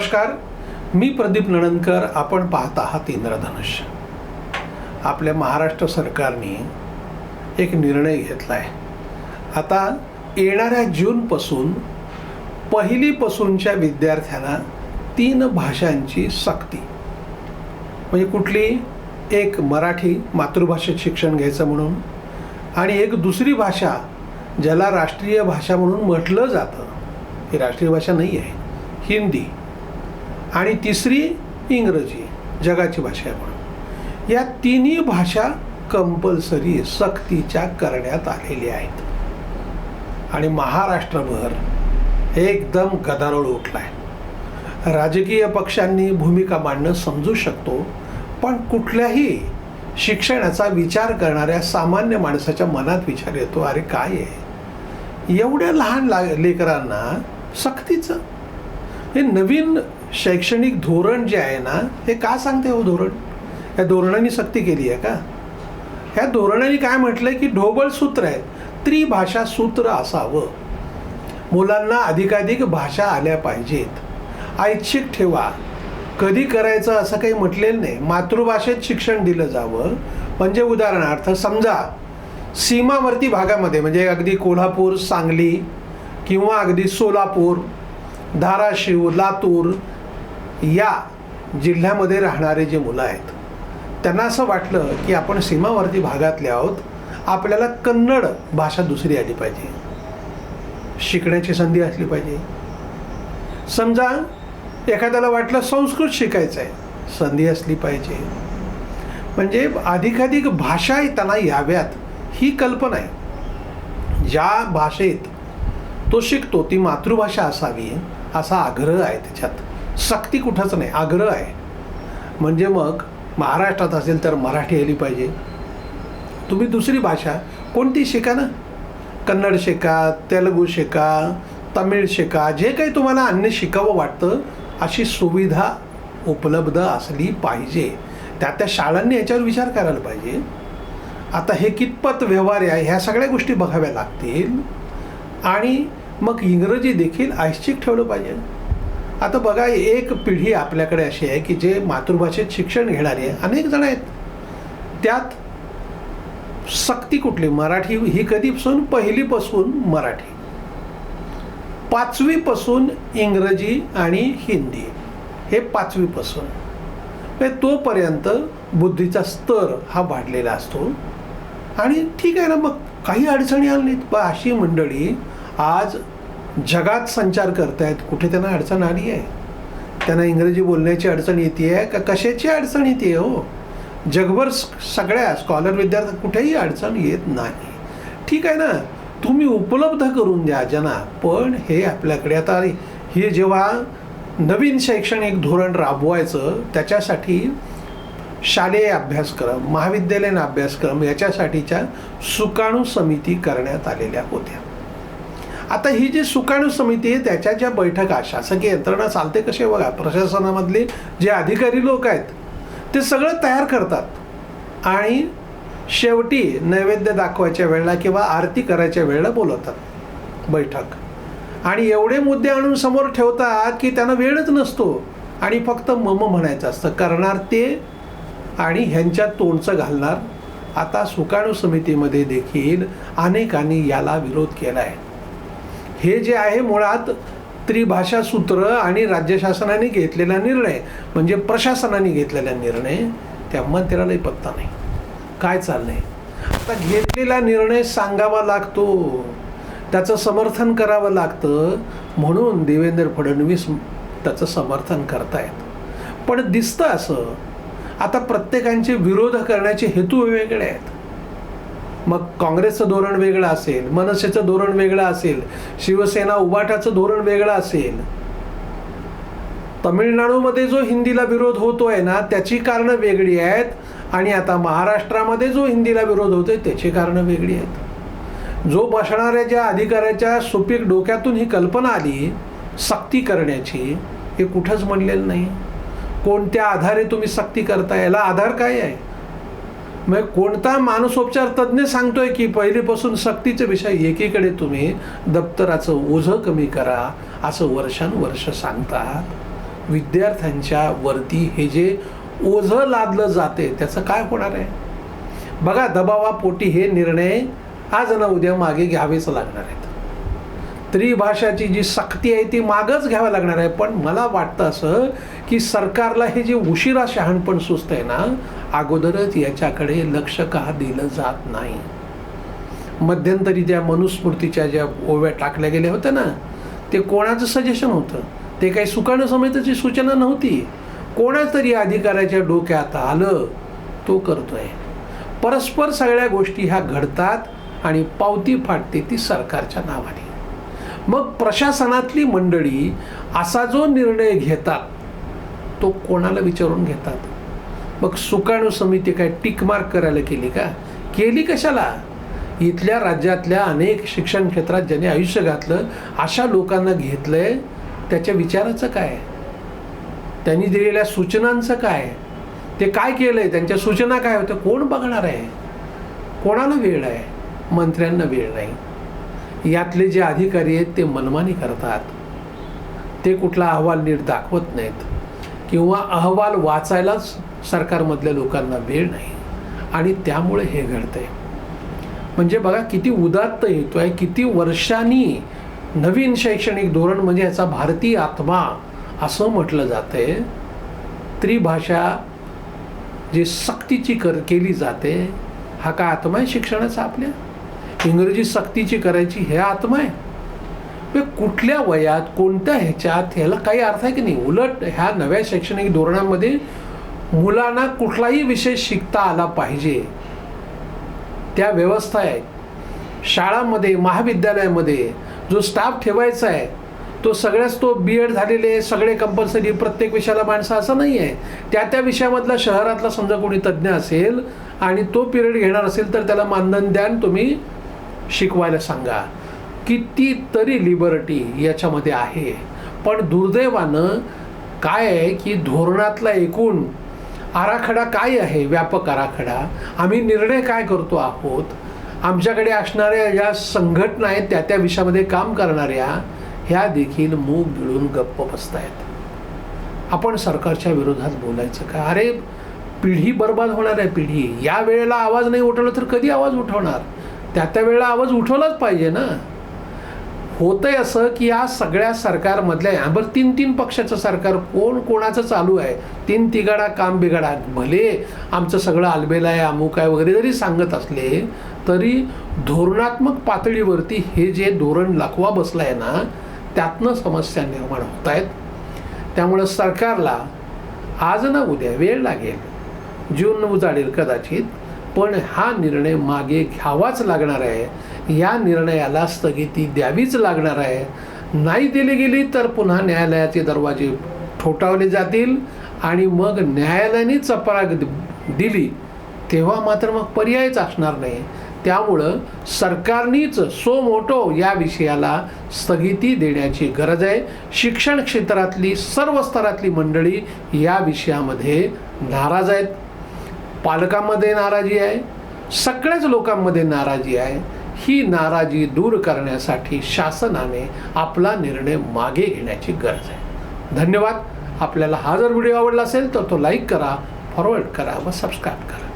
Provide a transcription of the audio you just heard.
नमस्कार. मी प्रदीप नणंदकर. आपण पाहत आहात इंद्रधनुष्य. आपल्या महाराष्ट्र सरकारने एक निर्णय घेतला आहे आता येणाऱ्या जूनपासून पहिलीपासूनच्या विद्यार्थ्यांना तीन भाषांची सक्ती. म्हणजे कुठली? एक मराठी मातृभाषेत शिक्षण घ्यायचं म्हणून आणि एक दुसरी भाषा ज्याला राष्ट्रीय भाषा म्हणून म्हटलं जातं. ही राष्ट्रीय भाषा नाही आहे हिंदी. आणि तिसरी इंग्रजी जगाची भाषा आहे म्हणून. या तिन्ही भाषा कंपल्सरी सक्तीच्या करण्यात आलेल्या आहेत. आणि महाराष्ट्रभर एकदम गदारोळ उठला आहे राजकीय पक्षांनी भूमिका मांडणं समजू शकतो पण कुठल्याही शिक्षणाचा विचार करणाऱ्या सामान्य माणसाच्या मनात विचार येतो अरे काय आहे? एवढ्या लहान ला लेकरांना सक्तीचं. हे नवीन शैक्षणिक धोरण जे आहे ना हे का सांगते हो धोरण? या धोरणाने सक्ती केली आहे का? ह्या धोरणाने काय म्हटलंय की ढोबळ सूत्र आहे त्रिभाषा सूत्र असावं. मुलांना अधिकाधिक भाषा आल्या पाहिजेत. ऐच्छिक ठेवा. कधी करायचं असं काही म्हटलेलं नाही. मातृभाषेत शिक्षण दिलं जावं. म्हणजे उदाहरणार्थ समजा सीमावर्ती भागामध्ये म्हणजे अगदी कोल्हापूर सांगली किंवा अगदी सोलापूर धाराशिव लातूर या जिल्ह्यामध्ये राहणारे जे मुलं आहेत त्यांना असं वाटलं की आपण सीमावर्ती भागातले आहोत आपल्याला कन्नड भाषा दुसरी आली पाहिजे. शिकण्याची संधी असली पाहिजे. समजा एखाद्याला वाटलं संस्कृत शिकायचं आहे संधी असली पाहिजे. म्हणजे अधिकाधिक भाषा त्यांना याव्यात ही कल्पना आहे. ज्या भाषेत तो शिकतो ती मातृभाषा असावी असा आग्रह आहे त्याच्यात. सक्ती कुठंच नाही आग्रह आहे. म्हणजे मग महाराष्ट्रात असेल तर मराठी आली पाहिजे. तुम्ही दुसरी भाषा कोणती शिका ना? कन्नड शिका तेलगू शिका तमिळ शिका जे काही तुम्हाला अन्य शिकावं वाटतं अशी सुविधा उपलब्ध असली पाहिजे. त्या त्या शाळांनी याच्यावर विचार करायला पाहिजे. आता हे कितपत व्यवहार आहे ह्या सगळ्या गोष्टी बघाव्या लागतील. आणि मग इंग्रजी देखील ऐच्छिक ठेवलं पाहिजे. आता बघा एक पिढी आपल्याकडे अशी आहे की जे मातृभाषेत शिक्षण घेणारे अनेक जण आहेत. त्यात सक्ती कुठली? मराठी ही कधीपासून? पहिलीपासून मराठी. पाचवीपासून इंग्रजी आणि हिंदी. हे पाचवीपासून. म्हणजे तोपर्यंत बुद्धीचा स्तर हा वाढलेला असतो. आणि ठीक आहे ना मग काही अडचणी आल्या नाहीत. पण अशी मंडळी आज जगात संचार करतायत. कुठे त्यांना अडचण आली आहे? त्यांना इंग्रजी बोलण्याची अडचण येते आहे? का कशाची अडचण येते हो? जगभर सगळ्या स्कॉलर विद्यार्थी कुठेही अडचण येत नाही. ठीक आहे ना? तुम्ही उपलब्ध करून द्या ज्यांना. पण हे आपल्याकडे आता हे जेव्हा नवीन शैक्षणिक धोरण राबवायचं त्याच्यासाठी शालेय अभ्यासक्रम महाविद्यालयीन अभ्यासक्रम याच्यासाठीच्या सुकाणू समिती करण्यात आलेल्या होत्या. आता ही जी सुकाणू समिती आहे त्याच्या ज्या बैठका शासकीय यंत्रणा चालते कसे बघा प्रशासनामधले जे अधिकारी लोक आहेत ते सगळं तयार करतात. आणि शेवटी नैवेद्य दाखवायच्या वेळेला किंवा आरती करायच्या वेळेला बोलवतात बैठक. आणि एवढे मुद्दे आणून समोर ठेवतात की त्यांना वेळच नसतो आणि फक्त मम म्हणायचं असतं. करणार ते आणि ह्यांच्या तोंडचं घालणार. आता सुकाणू समितीमध्ये देखील अनेकांनी याला विरोध केला आहे हे जे आहे मुळात त्रिभाषा सूत्र आणि राज्य शासनाने घेतलेला निर्णय म्हणजे प्रशासनाने घेतलेला निर्णय त्या लई पत्ता नाही. काय चाललंय? आता घेतलेला निर्णय सांगावा लागतो. त्याचं समर्थन करावं लागतं. म्हणून देवेंद्र फडणवीस त्याचं समर्थन करतायत. पण दिसतं असं आता प्रत्येकांचे विरोध करण्याचे हेतू वेगळे आहेत. मग काँग्रेसचं धोरण वेगळं असेल मनसेचं धोरण वेगळं असेल शिवसेना उबाटाचं धोरण वेगळं असेल. तमिळनाडूमध्ये जो हिंदीला विरोध होतोय ना त्याची कारणं वेगळी आहेत आणि आता महाराष्ट्रामध्ये जो हिंदीला विरोध होतोय त्याची कारणं वेगळी आहेत. जो बसणाऱ्या ज्या अधिकाऱ्याच्या सुपीक डोक्यातून ही कल्पना आली सक्ती करण्याची हे कुठंच म्हणलेलं नाही. कोणत्या आधारे तुम्ही सक्ती करता याला आधार काय आहे? मग कोणता मानसोपचार तज्ज्ञ सांगतोय की पहिलीपासून सक्तीचे विषय एकीकडे तुम्ही दप्तराचं ओझं कमी करा असं वर्षानुवर्ष सांगतात. विद्यार्थ्यांच्या वरती हे जे ओझं लादलं जाते त्याचं काय होणार आहे? बघा दबावापोटी हे निर्णय आज ना उद्या मागे घ्यावेच लागणार आहेत. त्रिभाषाची जी सक्ती आहे ती मागच घ्यावी लागणार आहे. पण मला वाटतं असं की सरकारला हे जे उशिरा शहाणपण सुचत आहे ना अगोदरच याच्याकडे लक्ष का दिलं जात नाही. मध्यंतरी त्या मनुस्मृतीच्या ज्या ओव्या टाकल्या गेल्या होत्या ना ते कोणाचं सजेशन होतं? ते काही सुकाणं समेतची सूचना नव्हती. कोणातरी अधिकाऱ्याच्या डोक्यात आलं तो करतोय. परस्पर सगळ्या गोष्टी ह्या घडतात आणि पावती फाटते ती सरकारच्या नावाने. मग प्रशासनातली मंडळी असा जो निर्णय घेतात तो कोणाला विचारून घेतात? मग सुकाणू समिती काय टिक मार्क करायला केली का? केली कशाला? इथल्या राज्यातल्या अनेक शिक्षण क्षेत्रात ज्यांनी आयुष्य घातलं अशा लोकांना घेतलंय त्याच्या विचाराचं काय? त्यांनी दिलेल्या सूचनांचं काय? ते काय केलंय? त्यांच्या सूचना काय होत्या? कोण बघणार आहे? कोणाला वेळ आहे? मंत्र्यांना वेळ नाही. यातले जे अधिकारी आहेत ते मनमानी करतात. ते कुठला अहवाल नीट दाखवत नाहीत. किंवा अहवाल वाचायलाच सरकारमधल्या लोकांना वेळ नाही. आणि त्यामुळे हे घडतंय. म्हणजे बघा किती उदात्त येतो आहे. किती वर्षांनी नवीन शैक्षणिक धोरण म्हणजे याचा भारतीय आत्मा असं म्हटलं जातंय. त्रिभाषा जी सक्तीची कर केली जाते हा काय आत्मा आहे शिक्षणाचा आपल्या? इंग्रजी सक्तीची करायची हे आत्मा आहे. कुठल्या वयात कोणत्या ह्याच्यात ह्याला काही अर्थ आहे की नाही? उलट ह्या नव्या शैक्षणिक धोरणामध्ये मुलांना कुठलाही विषय शिकता आला पाहिजे. त्या व्यवस्था आहेत. शाळांमध्ये महाविद्यालयामध्ये जो स्टाफ ठेवायचा आहे तो सगळ्याच तो बी एड झालेले सगळे कंपल्सरी प्रत्येक विषयाला माणसं असं नाही आहे. त्या त्या विषयामधला शहरातला समजा कोणी तज्ज्ञ असेल आणि तो पिरियड घेणार असेल तर त्याला मानधन द्या तुम्ही शिकवायला सांगा. कितीतरी लिबर्टी याच्यामध्ये आहे. पण दुर्दैवानं काय आहे की धोरणातला एकूण आराखडा काय आहे? व्यापक आराखडा. आम्ही निर्णय काय करतो आहोत? आमच्याकडे असणाऱ्या ज्या संघटना आहेत त्या त्या विषयामध्ये काम करणाऱ्या ह्या देखील मूग गिळून गप्प बसतायत. आपण सरकारच्या विरोधात बोलायचं का? अरे पिढी बर्बाद होणार आहे पिढी. या वेळेला आवाज नाही उठवला तर कधी आवाज उठवणार? त्या त्या वेळेला आवाज उठवलाच पाहिजे ना. होतंय असं की या सगळ्या सरकारमधल्या बरं तीन तीन पक्षाचं सरकार कोण कोणाचं चालू आहे? तीन तिघाडा काम बिघाडा. भले आमचं सगळं आलबेल आहे अमुक आहे वगैरे जरी सांगत असले तरी धोरणात्मक पातळीवरती हे जे धोरण लाखवा बसलं आहे ना त्यातनं समस्या निर्माण होत आहेत त्यामुळं सरकारला आज ना उद्या वेळ लागेल. जून उजाडेल कदाचित. पण हा निर्णय मागे घ्यावाच लागणार आहे. या निर्णयाला स्थगिती द्यावीच लागणार आहे. नाही दिली गेली तर पुन्हा न्यायालयाचे दरवाजे ठोठावले जातील आणि मग न्यायालयाने चपराक दिली. तेव्हा मात्र मग पर्यायच असणार नाही. त्यामुळं सरकारनीच सो मोटो या विषयाला स्थगिती देण्याची गरज आहे. शिक्षण क्षेत्रातली सर्व स्तरातली मंडळी या विषयामध्ये नाराज आहेत. पालकांमध्ये नाराजी आहे सगळ्याच लोकांमध्ये नाराजी आहे. ही नाराजी दूर करण्यासाठी शासनाने आपला निर्णय मागे घेण्याची गरज आहे. धन्यवाद. आपल्याला हा जर व्हिडिओ आवडला असेल तर तो लाईक करा फॉरवर्ड करा व सबस्क्राईब करा.